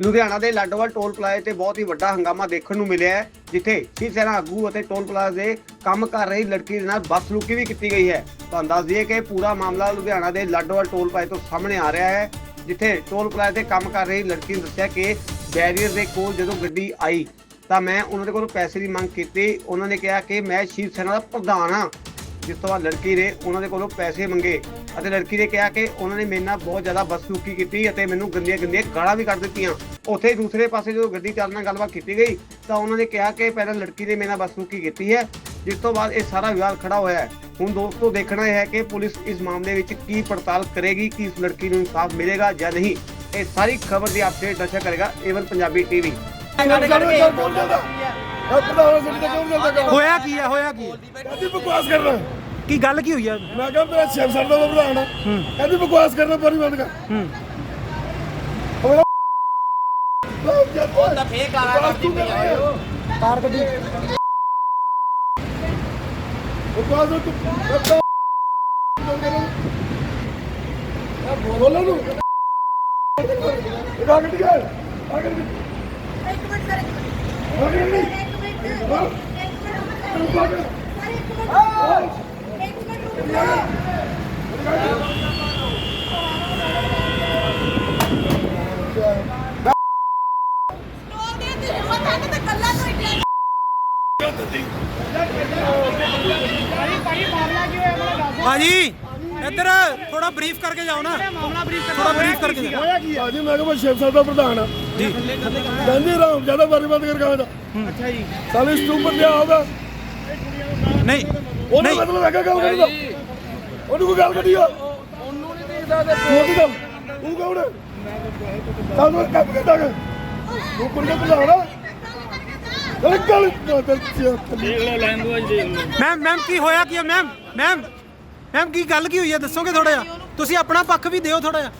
ਲੁਧਿਆਣਾ ਦੇ ਲਾਡੋਵਾਲ ਟੋਲ ਪਲਾਜ਼ੇ ਤੇ ਬਹੁਤ ਹੀ ਵੱਡਾ ਹੰਗਾਮਾ ਦੇਖਣ ਨੂੰ ਮਿਲਿਆ ਹੈ, ਜਿੱਥੇ ਸ਼ਿਵ ਸੈਨਾ ਆਗੂ ਅਤੇ ਟੋਲ ਪਲਾਜ਼ੇ ਦੇ ਕੰਮ ਕਰ ਰਹੀ ਲੜਕੀ ਦੇ ਨਾਲ ਬਦਸਲੂਕੀ ਵੀ ਕੀਤੀ ਗਈ ਹੈ। ਤੁਹਾਨੂੰ ਦੱਸ ਦਈਏ ਕਿ ਪੂਰਾ ਮਾਮਲਾ ਲੁਧਿਆਣਾ ਦੇ ਲਾਡੋਵਾਲ ਟੋਲ ਪਲਾਜ਼ੇ ਤੋਂ ਸਾਹਮਣੇ ਆ ਰਿਹਾ ਹੈ, ਜਿੱਥੇ ਟੋਲ ਪਲਾਜ਼ੇ ਤੇ ਕੰਮ ਕਰ ਰਹੀ ਲੜਕੀ ਨੇ ਦੱਸਿਆ ਕਿ ਬੈਰੀਅਰ ਦੇ ਕੋਲ ਜਦੋਂ ਗੱਡੀ ਆਈ ਤਾਂ ਮੈਂ ਉਹਨਾਂ ਦੇ ਕੋਲੋਂ ਪੈਸੇ ਦੀ ਮੰਗ ਕੀਤੀ। ਉਹਨਾਂ ਨੇ ਕਿਹਾ ਕਿ ਮੈਂ ਸ਼ਿਵ ਸੈਨਾ ਦਾ ਪ੍ਰਧਾਨ ਹਾਂ। ਜਿਸ ਤੋਂ ਬਾਅਦ ਲੜਕੀ ਨੇ ਉਹਨਾਂ ਦੇ ਕੋਲੋਂ ਪੈਸੇ ਮੰਗੇ। ਅਤੇ ਲੜਕੀ ਨੇ ਕਿਹਾ ਕਿ ਉਹਨਾਂ ਨੇ ਮੇਰੇ ਨਾਲ ਬਹੁਤ ਜ਼ਿਆਦਾ ਬਦਸਲੂਕੀ ਕੀਤੀ ਅਤੇ ਮੈਨੂੰ ਗੰਦੀਆਂ ਗੰਦੀਆਂ ਗਾਲਾਂ ਵੀ ਕੱਢ ਦਿੱਤੀਆਂ। ਉੱਥੇ ਦੂਸਰੇ ਪਾਸੇ ਜਦੋਂ ਗੱਡੀ ਚਾਲਕ ਨਾਲ ਗੱਲਬਾਤ ਕੀਤੀ ਗਈ ਤਾਂ ਉਹਨਾਂ ਨੇ ਕਿਹਾ ਕਿ ਪਹਿਲਾਂ ਲੜਕੀ ਨੇ ਮੇਰੇ ਨਾਲ ਬਦਸਲੂਕੀ ਕੀਤੀ ਹੈ ਜਿਸ ਤੋਂ ਬਾਅਦ ਇਹ ਸਾਰਾ ਵਿਵਾਦ ਖੜਾ ਹੋਇਆ ਹੈ। ਹੁਣ ਦੋਸਤੋ ਦੇਖਣਾ ਹੈ ਕਿ ਪੁਲਿਸ ਇਸ ਮਾਮਲੇ ਵਿੱਚ ਕੀ ਪੜਤਾਲ ਕਰੇਗੀ ਕਿ ਇਸ ਲੜਕੀ ਨੂੰ ਇਨਸਾਫ ਮਿਲੇਗਾ ਜਾਂ ਨਹੀਂ। ਇਹ ਸਾਰੀ ਖਬਰ ਦੀ ਅਪਡੇਟ ਨਸ਼ਾ ਕਰੇਗਾ ਏਵਨ ਪੰਜਾਬੀ ਟੀਵੀ ਹੋਇਆ ਕੀ ਹੈ ਹੋਇਆ ਕੀ ਹੈ? ਬਕਵਾਸ ਕਰਨਾ ਕੀ ਗੱਲ ਕੀ ਹੋਈ ਹੈ ਮੈਂ ਕਿਹਾ ਮੇਰਾ ਸ਼ਿਵ ਸਰ ਦਾ ਪ੍ਰਧਾਨ ਆ ਕਹਿੰਦੀ ਬਕਵਾਸ ਕਰਨਾ ਪਾਣੀ ਬੰਦ ਕਰ। ਹੂੰ। ਉਹ ਤਾਂ ਫੇਕ ਆ ਰਹਾ ਕਾਰ ਗੱਡੀ। ਬਕਵਾਸ ਤੂੰ ਬੋਲੋ ਨੂੰ। ਇਹ ਆ ਗੱਡੀ ਆ ਆ ਗੱਡੀ ਇੱਕ ਮਿੰਟ। ਸਰ ਆ ਇੱਕ ਮਿੰਟ ਇੱਕ ਮਿੰਟ। ਆ ਇੱਕ ਮਿੰਟ। ਰੁਕ ਜਾ ਸਟੋਰ ਦੇ ਤੇ ਹਿੰਮਤ ਹੈ ਕਿ ਤੇ ਕੱਲਾ ਤੋਂ ਇੰਡੀਆ ਭਾਜੀ ਇੱਧਰ ਥੋੜਾ ਬਰੀਫ ਕਰਕੇ ਜਾਓ ਨਾ। ਮਾਮਲਾ ਬਰੀਫ ਥੋੜਾ ਬਰੀਫ ਕਰਕੇ ਜਾਓ। ਭਾਜੀ ਮੈਂ ਕਿਹਾ ਮੈਂ ਸ਼ਿਵ ਸਰ ਦਾ ਪ੍ਰਧਾਨ ਆ। ਜੀ। ਕਹਿੰਦੀ ਰਾਮ ਜ਼ਿਆਦਾ ਬਾਰੀ ਬੰਦ ਕਰ ਕਹਾਂ ਦਾ ਅੱਛਾ ਜੀ ਸਾਲੇ ਸਟੂਪਰ ਲਿਆ ਹੋਗਾ ਨਹੀਂ ਉਹਨੇ ਨਹੀਂ। ਮਤਲਬ ਹੈਗਾ ਗੱਲ ਕਰਦਾ। ਉਹਨੂੰ ਕੋਈ ਗੱਲ ਕੱਢੀ ਆ ਉਹਨੂੰ ਨਹੀਂ ਦੇਖਦਾ ਤੇ ਉਹਦੀ ਗੱਲ ਤੂੰ ਕੌਣ ਹੈ? ਤਾਂ ਉਹ ਕੰਮ ਕਰਦਾ ਹੈ ਤੂੰ ਕੁੜੀ ਨੂੰ। ਬੁਲਾਉਣਾ ਅਰੇ ਗੱਲ ਦੇਖ ਲਓ ਲੈਂਗੁਏਜ ਦੇਖ ਲਓ ਮੈਮ ਮੈਮ ਕੀ ਹੋਇਆ? ਕੀ ਮੈਮ ਮੈਮ ਮੈਮ ਕੀ ਗੱਲ ਕੀ ਹੋਈ ਹੈ ਦੱਸੋਗੇ ਥੋੜਾ ਜਿਹਾ? ਤੁਸੀਂ ਆਪਣਾ ਪੱਖ ਵੀ ਦਿਓ ਥੋੜਾ ਜਿਹਾ।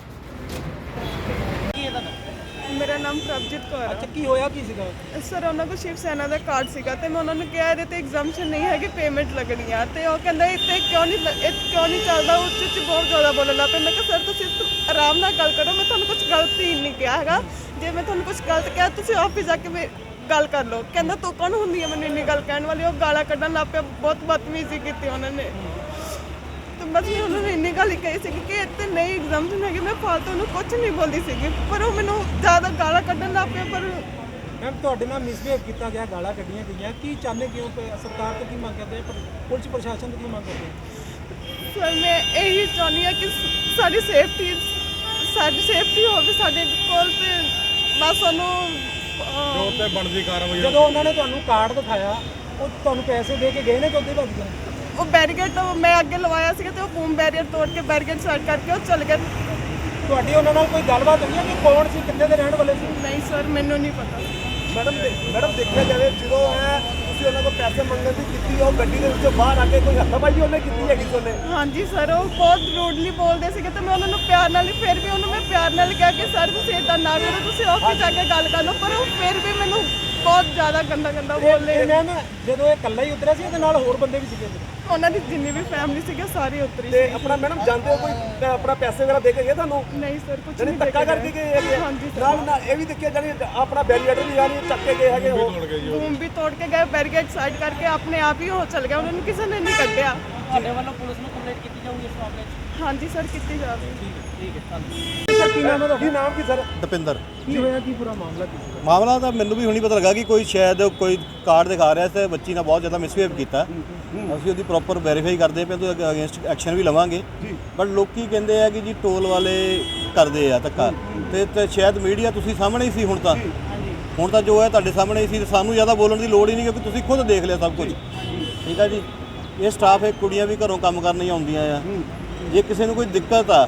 ਮੇਰਾ ਨਾਮ ਪ੍ਰਭਜੀਤ ਕੌਰ ਹੈ ਕੀ ਹੋਇਆ ਕੀ ਸੀਗਾ? ਸਰ ਉਹਨਾਂ ਕੋਲ ਸ਼ਿਵ ਸੈਨਾ ਦਾ ਕਾਰਡ ਸੀਗਾ ਤੇ ਮੈਂ ਉਹਨਾਂ ਨੂੰ ਕਿਹਾ ਇਹਦੇ ਤੇ ਐਗਜ਼ਾਮਸ਼ਨ ਨਹੀਂ ਹੈਗੀ ਪੇਮੈਂਟ ਲੱਗਣੀ ਆ ਤੇ ਉਹ ਕਹਿੰਦਾ ਇੱਥੇ ਕਿਉਂ ਨਹੀਂ ਲ- ਇਹ ਕਿਉਂ ਨਹੀਂ ਚੱਲਦਾ? ਉੱਚ ਉੱਚ ਬਹੁਤ ਜ਼ਿਆਦਾ ਬੋਲਣ ਲੱਗ ਪਏ। ਮੈਂ ਕਿਹਾ ਸਰ ਤੁਸੀਂ ਤ- ਆਰਾਮ ਨਾਲ ਗੱਲ ਕਰੋ ਮੈਂ ਤੁਹਾਨੂੰ ਕੁਝ ਗਲਤ ਹੀ ਨਹੀਂ ਕਿਹਾ ਹੈਗਾ। ਜੇ ਮੈਂ ਤੁਹਾਨੂੰ ਕੁਝ ਗਲਤ ਕਿਹਾ ਤੁਸੀਂ ਆਫਿਸ ਜਾ ਕੇ ਮੇ- ਗੱਲ ਕਰ ਲਓ। ਕਹਿੰਦਾ ਤੂੰ ਕੌਣ ਹੁੰਦੀ ਹੈ ਮੈਨੂੰ ਇੰਨੀ ਗੱਲ ਕਹਿਣ ਵਾਲੀ? ਉਹ ਗਾਲਾਂ ਕੱਢਣ ਲੱਗ ਪਿਆ ਬਹੁਤ ਬਦਤਮੀਜ਼ੀ ਕੀਤੀ ਉਹਨਾਂ ਨੇ। ਬਸ ਮੈਂ ਉਹਨਾਂ ਨੂੰ ਇੰਨੀ ਗੱਲ ਹੀ ਕਹੀ ਸੀ ਕਿ ਇੱਥੇ ਨਹੀਂ ਐਗਜ਼ਾਮਸ਼ਨ ਹੈਗੇ ਮੈਂ ਫਾਲਤੂ ਨੂੰ ਕੁਝ ਨਹੀਂ ਬੋਲਦੀ ਸੀਗੀ। ਪਰ ਉਹ ਮੈਨੂੰ ਜ਼ਿਆਦਾ ਗਾਲਾਂ ਕੱਢਣ ਲੱਗ ਪਿਆ ਪਰ ਮੈਮ ਤੁਹਾਡੇ ਨਾਲ ਮਿਸਬੀਹੇਵ ਕੀਤਾ ਗਿਆ ਗਾਲਾਂ ਕੱਢੀਆਂ ਗਈਆਂ। ਕੀ ਚਾਹੁੰਦੇ ਕਿਉਂ ਸਰਕਾਰ ਤੋਂ ਕੀ ਮੰਗ ਕਰਦੇ ਆ? ਪੁਲਿਸ ਪ੍ਰਸ਼ਾਸਨ ਤੋਂ ਕੀ ਮੰਗ ਕਰਦੇ ਆ? ਸਰ ਮੈਂ ਇਹੀ ਚਾਹੁੰਦੀ ਹਾਂ ਕਿ ਸ- ਸਾਡੀ ਸੇਫਟੀ ਸਾਡੀ ਸੇਫਟੀ ਹੋਵੇ ਸਾਡੇ ਕੋਲ ਤੇ ਬਸ ਸਾਨੂੰ ਅਹ, ਜਦੋਂ ਉਹਨਾਂ ਨੇ ਤੁਹਾਨੂੰ ਕਾਰਡ ਦਿਖਾਇਆ ਉਹ ਤੁਹਾਨੂੰ ਪੈਸੇ ਦੇ ਕੇ ਗਏ ਨੇ ਕਿ ਉੱਥੇ ਭੱਜ ਗਏ? ਉਹ ਬੈਰੀਕੇਡ ਤੋਂ ਮੈਂ ਅੱਗੇ ਲਵਾਇਆ ਸੀਗਾ ਤੇ ਉਹ ਬੂਮ ਬੈਰੀਅਰ ਤੋੜ ਕੇ ਬੈਰੀਕੇਡ ਸਾਈਡ ਕਰਕੇ ਉਹ ਚਲ ਗਏ ਤੁਹਾਡੀ ਉਹਨਾਂ ਨਾਲ ਕੋਈ ਗੱਲਬਾਤ ਹੋਈ ਹੈ ਕਿ ਕੌਣ ਸੀ ਕਿੱਥੇ ਦੇ ਰਹਿਣ ਵਾਲੇ ਸੀ? ਨਹੀਂ ਸਰ ਮੈਨੂੰ ਨਹੀਂ ਪਤਾ। ਮੈਡਮ ਮੈਡਮ ਦੇਖਿਆ ਜਾਵੇ ਜਦੋਂ ਹੈ ਤੁਸੀਂ ਉਹਨਾਂ ਕੋਲ ਪੈਸੇ ਮੰਗਣ ਦੀ ਕੀਤੀ ਉਹ ਗੱਡੀ ਦੇ ਵਿੱਚੋਂ ਬਾਹਰ ਆ ਕੇ ਕੋਈ ਹੱਥਾਬਾਜੀ ਉਹਨੇ ਕੀਤੀ ਹੈਗੀ ਸੀ ਉਹਨੇ? ਹਾਂਜੀ ਸਰ ਉਹ ਬਹੁਤ ਰੂਡਲੀ ਬੋਲਦੇ ਸੀਗੇ ਤੇ ਮੈਂ ਉਹਨਾਂ ਨੂੰ ਪਿਆਰ ਨਾਲ ਹੀ ਫਿਰ ਵੀ ਉਹਨੂੰ ਮੈਂ ਪਿਆਰ ਨਾਲ ਕਿਹਾ ਕਿ ਸਰ ਤੁਸੀਂ ਇਦਾਂ ਨਾ ਕਰੋ ਤੁਸੀਂ ਆਫਿਸ ਜਾ ਕੇ ਗੱਲ ਕਰ ਲਓ ਪਰ ਉਹ ਫਿਰ ਵੀ ਮੈਨੂੰ ਬਹੁਤ ਜ਼ਿਆਦਾ ਗੰਦਾ ਗੰਦਾ ਬੋਲੇ ਇਹ ਮੈਮ ਜਦੋਂ ਇਹ ਇਕੱਲਾ ਹੀ ਉਤਰਿਆ ਸੀ ਇਹਦੇ ਨਾਲ ਹੋਰ ਬੰਦੇ ਵੀ ਸੀਗੇ ਉਹਨਾਂ ਦੀ ਜਿੰਨੀ ਵੀ ਫੈਮਿਲੀ ਸੀਗੇ ਸਾਰੀ ਉਤਰੀ ਤੇ ਆਪਣਾ ਮੈਡਮ ਜਾਂਦੇ ਹੋ ਕੋਈ ਅ, ਆਪਣਾ ਪੈਸੇ ਵਗੈਰਾ ਦੇ ਕੇ ਗਏ ਤੁਹਾਨੂੰ? ਨਹੀਂ ਸਰ ਕੁਝ ਨਹੀਂ ਧੱਕਾ ਕਰਕੇ ਗਏ। ਹੈਗੇ। ਆ? ਹਾਂਜੀ ਸਰ ਨਾਲ ਨਾਲ ਇਹ ਵੀ ਦੇਖਿਆ ਜਾਨੀ ਆਪਣਾ ਬੈਰੀਅਰ ਵੀ ਯਾਨੀ ਚੱਕ ਕੇ ਗਏ ਹੈਗੇ ਉਹ ਬੂਮ ਵੀ ਤੋੜ ਕੇ ਗਏ ਬੈਰੀਕੇਡ ਸਾਈਡ ਕਰਕੇ ਆਪਣੇ ਆਪ ਹੀ ਉਹ ਚਲ ਗਿਆ ਉਹਨਾਂ ਨੂੰ ਕਿਸੇ ਨੇ ਨਹੀਂ ਕੱਢਿਆ। ਤੁਹਾਡੇ ਵੱਲੋਂ ਪੁਲਿਸ ਨੂੰ ਕੰਪਲੇਂਟ ਕੀਤੀ ਜਾਊਗੀ ਇਸ ਮਾਮਲੇ 'ਚ? ਹਾਂਜੀ ਸਰ ਕੀਤੀ ਜਾਵੇ ਕੀ ਨਾਮ ਹੈ ਕੀ ਨਾਮ ਕੀ ਸਰ ਦਪਿੰਦਰ। ਕੀ ਹੋਇਆ ਕੀ ਪੂਰਾ ਮਾਮਲਾ ਕੀ? ਮਾਮਲਾ ਤਾਂ ਮੈਨੂੰ ਵੀ ਹੁਣੀ ਪਤਾ ਲੱਗਾ ਕਿ ਕੋਈ ਸ਼ਾਇਦ ਕੋਈ ਕਾਰਡ ਦਿਖਾ ਰਿਹਾ ਸੀ ਬੱਚੀ ਨਾਲ ਬਹੁਤ ਜ਼ਿਆਦਾ ਮਿਸਬੀਹੇਵ ਕੀਤਾ। ਅਸੀਂ ਉਹਦੀ ਪ੍ਰੋਪਰ ਵੈਰੀਫਾਈ ਕਰਦੇ ਪਏ ਤੇ ਅਗੇਂਸਟ ਐਕਸ਼ਨ ਵੀ ਲਵਾਂਗੇ। ਬਟ ਲੋਕੀ ਕਹਿੰਦੇ ਆ ਕਿ ਜੀ ਟੋਲ ਵਾਲੇ ਕਰਦੇ ਆ ਧੱਕਾ। ਤੇ ਤੇ ਸ਼ਾਇਦ ਮੀਡੀਆ ਤੁਸੀਂ ਸਾਹਮਣੇ ਹੀ ਸੀ ਹੁਣ ਤਾਂ। ਹੁਣ ਤਾਂ ਜੋ ਹੈ ਤੁਹਾਡੇ ਸਾਹਮਣੇ ਹੀ ਸੀ ਤੇ ਸਾਨੂੰ ਜ਼ਿਆਦਾ ਬੋਲਣ ਦੀ ਲੋੜ ਹੀ ਨਹੀਂ ਕਿਉਂਕਿ ਤੁਸੀਂ ਖੁਦ ਦੇਖ ਲਿਆ ਸਭ ਕੁਝ। ਠੀਕ ਆ ਜੀ? ਇਹ ਸਟਾਫ ਹੈ ਕੁੜੀਆਂ ਵੀ ਘਰੋਂ ਕੰਮ ਕਰਨ ਹੀ ਆਉਂਦੀਆਂ ਆ। ਜੇ ਕਿਸੇ ਨੂੰ ਕੋਈ ਦਿੱਕਤ ਆ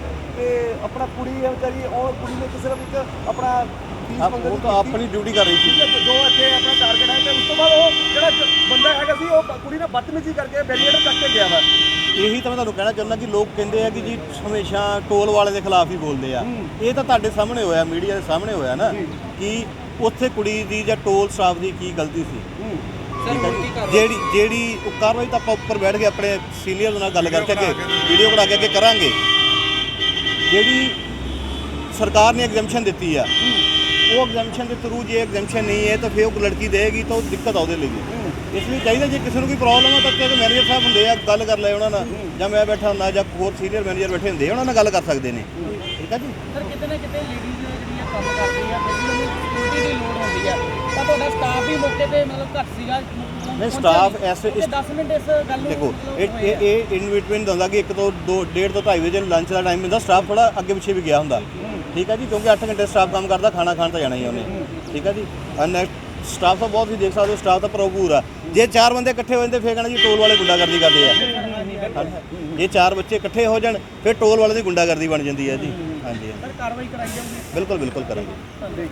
ਤੇ ਆਪਣਾ ਕੁੜੀ ਹੈ ਵਿਚਾਰੀ ਉਹ ਕੁੜੀ ਨੇ ਕਿਸੇ ਸਿਰਫ ਇੱਕ ਆਪਣਾ ਫੀਸ ਆਪ- ਮੰਗਣ ਉਹ ਦੀ ਤਾਂ ਕੀਤੀ। ਆਪਣੀ ਡਿਊਟੀ ਕਰ ਰਹੀ ਸੀ। ਠੀਕ ਹੈ, ਜੋ ਇੱਥੇ ਆਪਣਾ ਟਾਰਗੇਟ ਹੈ ਤੇ ਉਸ ਤੋਂ ਬਾਅਦ ਉਹ ਜਿਹੜਾ ਜ- ਬੰਦਾ ਹੈਗਾ ਸੀ ਉਹ ਕੁੜੀ ਨੇ ਬਦਤਮੀਜ਼ੀ ਕਰਕੇ ਬੈਰੀਅਰ ਚੱਕ ਕੇ ਗਿਆ ਵਾ। ਇਹੀ ਤਾਂ ਮੈਂ ਤੁਹਾਨੂੰ ਕਹਿਣਾ ਚਾਹੁੰਦਾ ਕਿ ਲੋਕ ਕਹਿੰਦੇ ਆ ਕਿ ਜੀ ਹਮੇਸ਼ਾ ਟੋਲ ਵਾਲੇ ਦੇ ਖਿਲਾਫ ਹੀ ਬੋਲਦੇ ਆ। ਇਹ ਤਾਂ ਤੁਹਾਡੇ ਸਾਹਮਣੇ ਹੋਇਆ ਮੀਡੀਆ ਦੇ ਸਾਹਮਣੇ ਹੋਇਆ ਨਾ ਕਿ ਉੱਥੇ ਕੁੜੀ ਦੀ ਜਾਂ ਟੋਲ ਸਟਾਫ ਦੀ ਕੀ ਗਲਤੀ ਸੀ। ਜਿਹੜੀ ਜਿਹੜੀ ਉਹ ਕਾਰਵਾਈ ਤਾਂ ਆਪਾਂ ਉੱਪਰ ਬੈਠ ਕੇ ਆਪਣੇ ਸੀਨੀਅਰ ਨਾਲ ਗੱਲ ਕਰਕੇ ਅੱਗੇ ਵੀਡੀਓ ਬਣਾ ਕੇ ਅੱਗੇ ਕਰਾਂਗੇ। ਜਿਹੜੀ ਸਰਕਾਰ ਨੇ ਐਗਜ਼ੈਂਪਸ਼ਨ ਦਿੱਤੀ ਆ ਉਹ ਐਗਜ਼ੈਂਪਸ਼ਨ ਦੇ ਥਰੂ ਜੇ ਐਗਜ਼ੈਂਪਸ਼ਨ ਨਹੀਂ ਹੈ ਤਾਂ ਫਿਰ ਉਹ ਲੜਕੀ ਦੇਗੀ ਤਾਂ ਉਹ ਦਿੱਕਤ ਆ ਉਹਦੇ ਲਈ। ਇਸ ਲਈ ਚਾਹੀਦਾ ਜੇ ਕਿਸੇ ਨੂੰ ਕੋਈ ਪ੍ਰੋਬਲਮ ਆ ਤਾਂ ਤੇ ਮੈਨੇਜਰ ਸਾਹਿਬ ਹੁੰਦੇ ਆ ਗੱਲ ਕਰ ਲੈ ਉਹਨਾਂ ਨਾਲ ਜਾਂ ਮੈਂ ਬੈਠਾ ਹੁੰਦਾ ਜਾਂ ਹੋਰ ਸੀਨੀਅਰ ਮੈਨੇਜਰ ਬੈਠੇ ਹੁੰਦੇ ਉਹਨਾਂ ਨਾਲ ਗੱਲ ਕਰ ਸਕਦੇ ਨੇ। ਠੀਕ ਆ ਜੀ? ਸਰ ਕਿਤੇ ਨਾ ਕਿਤੇ ਲੇਡੀਜ਼ ਜਿਹੜੀਆਂ ਕੰਮ ਕਰਦੀਆਂ ਦੀ ਲੋੜ ਹੁੰਦੀ ਆ। ਤਾਂ ਤੁਹਾਡਾ ਸਟਾਫ ਵੀ ਮੌਕੇ ਤੇ ਮਤਲਬ ਘੱਟ ਸੀਗਾ। ਨਹੀਂ ਸਟਾਫ ਐਸੇ ਇਸ 10 ਮਿੰਟ ਇਸ ਗੱਲ ਨੂੰ ਦੇਖੋ ਇਹ। ਇਹ ਇਹ ਇਨ ਬਿਟਵੀਨ ਹੁੰਦਾ ਕਿ ਇੱਕ ਤੋਂ 2 ਡੇਢ ਤੋਂ 2.5 ਵਜੇ ਲੰਚ ਦਾ ਟਾਈਮ ਹੁੰਦਾ ਸਟਾਫ ਥੋੜਾ ਅੱਗੇ ਪਿੱਛੇ ਵੀ ਗਿਆ ਹੁੰਦਾ। ਠੀਕ ਹੈ ਜੀ? ਕਿਉਂਕਿ 8 ਘੰਟੇ ਸਟਾਫ ਕੰਮ ਕਰਦਾ ਖਾਣਾ ਖਾਣ ਤਾਂ ਜਾਣਾ ਹੀ ਉਹਨੇ। ਠੀਕ ਹੈ ਜੀ? ਸਟਾਫ ਤਾਂ ਬਹੁਤ ਹੀ ਦੇਖ ਸਕਦੇ ਹੋ ਸਟਾਫ ਤਾਂ ਭਰਪੂਰ ਆ। ਜੇ ਚਾਰ ਬੰਦੇ ਇਕੱਠੇ ਹੋ ਜਾਂਦੇ ਫੇਰ ਕਹਿੰਦਾ ਜੀ ਟੋਲ ਵਾਲੇ ਗੁੰਡਾਗਰਦੀ ਕਰਦੇ ਆ। ਜੇ ਚਾਰ ਬੱਚੇ ਇਕੱਠੇ ਹੋ ਜਾਣ ਫਿਰ ਟੋਲ ਵਾਲੇ ਦੀ ਗੁੰਡਾਗਰਦੀ ਬਣ ਜਾਂਦੀ ਹੈ ਜੀ। ਹਾਂਜੀ ਹਾਂਜੀ। ਸਰ ਕਾਰਵਾਈ ਕਰਾਈ ਜਾਊਗੀ। ਬਿਲਕੁਲ ਬਿਲਕੁਲ ਕਰਾਂਗੇ।